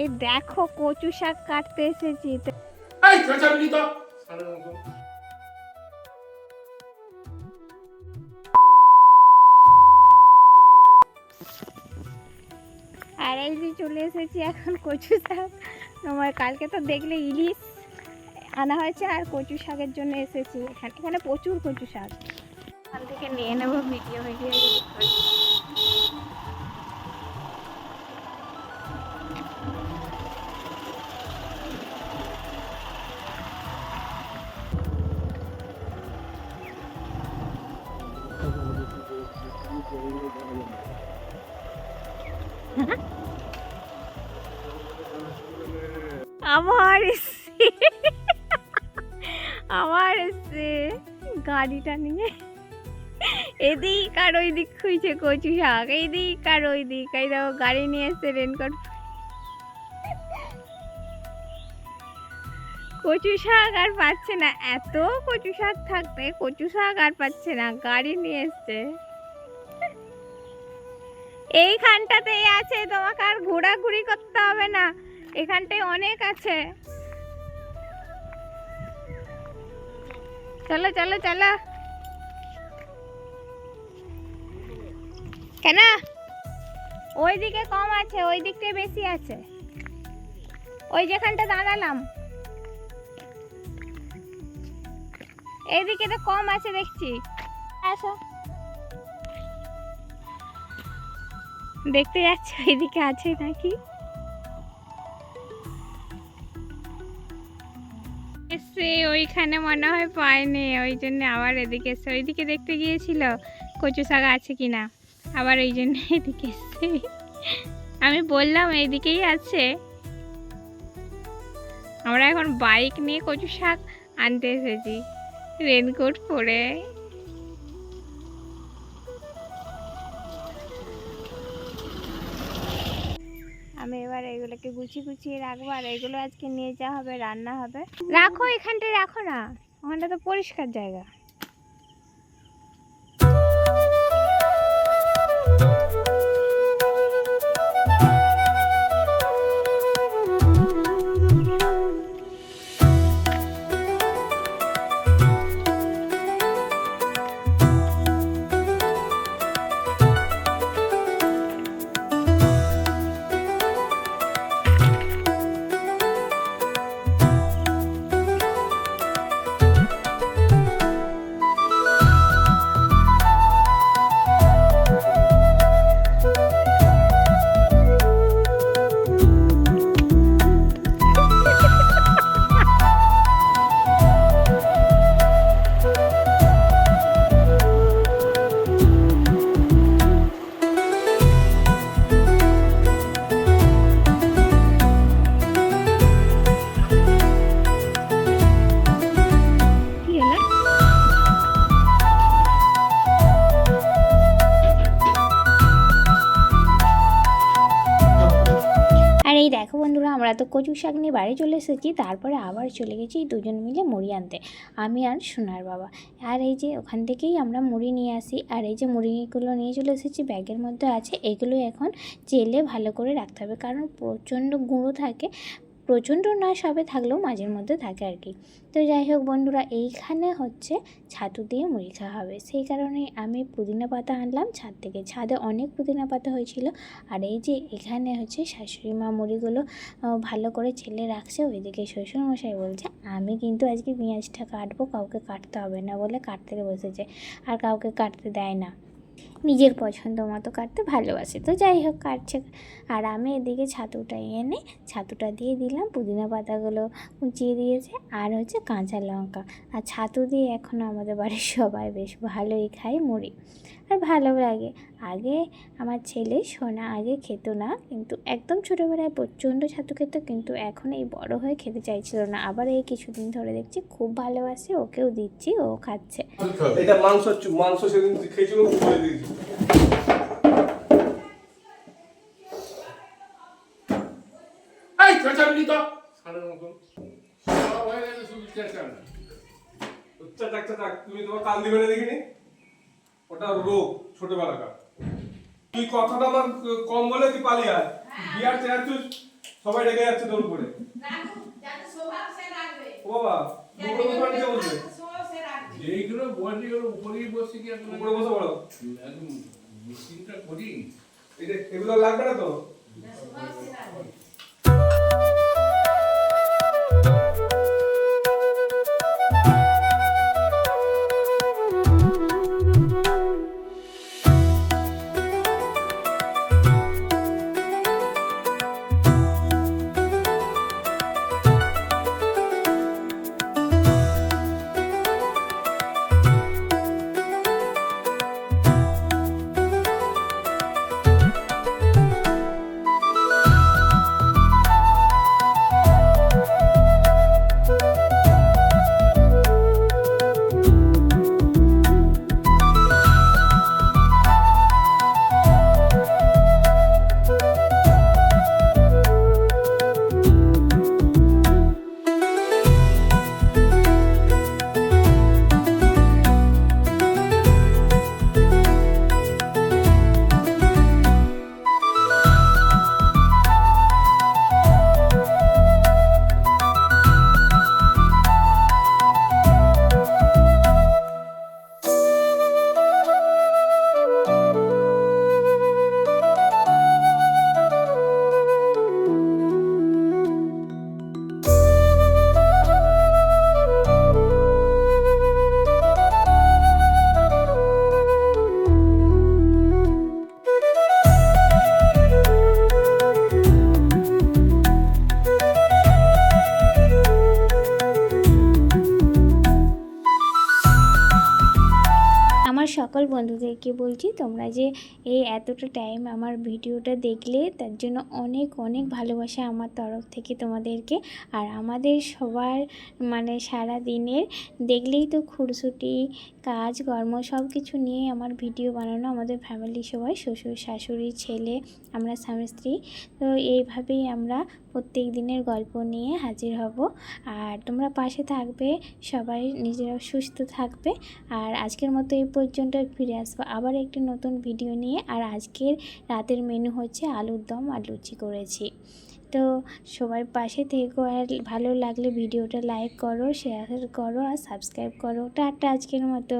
এই দেখো কচু শাক কাটতে এসেছি। তো এই চেঁচাবি তো। আর এই যে চলে এসেছি এখন কচু শাক। তোমার কালকে তো দেখলে ইলিশ আনা হয়েছে আর কচু শাকের জন্য এসেছি। এখানে এখানে প্রচুর কচু শাক। ওখান থেকে নিয়ে নেব ভিডিও ভিডিও। আমার আমার এসছে গাড়িটা নিয়ে এদিক আর ওই দিক খুঁজছে কচু শাক এইদিক আর ওই দিক এই দেখো গাড়ি নিয়ে এসছে রেনকোট কচু শাক আর পাচ্ছে না, এত কচু শাক থাকতে কচু শাক আর পাচ্ছে না, গাড়ি নিয়ে এসছে। এইখানটাতেই আছে, তোমাকে আর ঘোরাঘুরি করতে হবে না। এখানটায় অনেক আছে। চলো চলো চলো। কেন? ওই দিকে কম আছে ওই দিকটায় বেশি আছে। ওই যেখানটা দাঁড়ালাম। এইদিকে তো কম আছে, দেখছি। আসো। দেখতে যাচ্ছি? ওইদিকে আছে নাকি? এসে ওইখানে মনে হয় পায়নি, ওই জন্য আবার এদিকে এসে ওইদিকে দেখতে গিয়েছিল কচু শাক আছে কিনা? আবার ওই জন্য এদিকে এসছে। আমি বললাম, এইদিকেই আছে। আমরা এখন বাইক নিয়ে কচু শাক আনতে এসেছি। রেনকোট পরে। এগুলোকে গুছিয়ে গুছিয়ে রাখব আর এগুলো আজকে নিয়ে যাওয়া হবে, রান্না হবে। রাখো এখানটায় রাখো না, ওখানটা তো পরিষ্কার জায়গা। কচু শাক নিয়ে বাড়ি চলে এসেছি, তারপরে আবার চলে গেছি দুজন মিলে মুড়ি আনতে। আমি আর সোনার বাবা। আর এই যে ওখান থেকেই আমরা মুড়ি নিয়ে আসি। আর এই যে মুড়িগুলো নিয়ে চলে এসেছি, ব্যাগের মধ্যে আছে। এগুলো এখন চেলে ভালো করে রাখতে হবে। কারণ প্রচণ্ড গুঁড়ো থাকে প্রচণ্ড না সবে থাকলেও মাঝের মধ্যে থাকে আর কি। তো যাই হোক বন্ধুরা, এইখানে হচ্ছে ছাতু দিয়ে মুড়ি খাওয়া হবে। সেই কারণে আমি পুদিনা পাতা আনলাম ছাদ থেকে। ছাদে অনেক পুদিনা পাতা হয়েছিল। আর এই যে এখানে হচ্ছে শাশুড়ি মা মুড়িগুলো ভালো করে ছেলে রাখছে। ওইদিকে শ্বশুরমশাই বলছে, আমি কিন্তু আজকে পেঁয়াজটা কাটবো, কাউকে কাটতে হবে না বলে কাটতে বসেছে। আর কাউকে কাটতে দেয় না। নিজের পছন্দ মতো কাটতে ভালোবাসে। তো যাই হোক, কাটছে। আর আমি এদিকে ছাতুটা এনে, ছাতুটা দিয়ে দিলাম, পুদিনা পাতাগুলো কুচিয়ে দিয়েছে, আর হচ্ছে কাঁচা লঙ্কা। আর ছাতু দিয়ে এখন আমাদের বাড়ির সবাই বেশ ভালোই খায় মুড়ি। আর ভালো লাগে। আগে আমার ছেলে সোনা আগে খেত না, কিন্তু একদম ছোটোবেলায় প্রচণ্ড ছাতু খেত, কিন্তু এখন এই বড় হয়ে খেতে চাইছিল না। আবার এই কিছুদিন ধরে দেখছি খুব ভালোবাসে, ওকেও দিচ্ছি, ও খাচ্ছে। এটা মাংস মাংস সেদিন খেয়েছিল এই চেঁচাবি তো। সারের মতো সব হয়ে গেছে শুধু চেঁচাবি চাটাক চাটাক তুমি তোমার কান দিবে না দেখিনি? ওটা রোগ ছোটবেলাকার। তুই কথাটা আমার কম বলে তুই পালিয়ে আয়। বিয়ার চেয়ার তুই সবাই রেগে যাচ্ছে তোর উপরে। ও বাবা পাঠিয়ে বলছে যেইগুলো বসি ওর উপরেই বসে কি একদম উপরে বসে পড়ো। একদম মেশিনটা করি। এটা এগুলো লাগবে না তো? বন্ধুদেরকে বলছি, তোমরা যে এই এতটা টাইম আমার ভিডিওটা দেখলে, তার জন্য অনেক অনেক ভালোবাসা আমার তরফ থেকে তোমাদেরকে। আর আমাদের সবার মানে সারা দিনের দেখলেই তো খুরসুটি, কাজ, কর্ম সব কিছু নিয়ে আমার ভিডিও বানানো আমাদের ফ্যামিলি সবাই, শ্বশুর, শাশুড়ি, ছেলে, আমরা স্বামী, স্ত্রী। তো এইভাবেই আমরা প্রত্যেক দিনের গল্প নিয়ে হাজির হব। আর তোমরা পাশে থাকবে, সবাই নিজেরা সুস্থ থাকবে। আর আজকের মতো এই পর্যন্ত ফিরে আসব আবার একটি নতুন ভিডিও নিয়ে। আর আজকের রাতের মেনু হচ্ছে আলুর দম আর লুচি করেছি। তো সবাই পাশে থেকো আর ভালো লাগলে ভিডিওটা লাইক করো শেয়ার করো আর সাবস্ক্রাইব করো। টাটা আজকের মতো।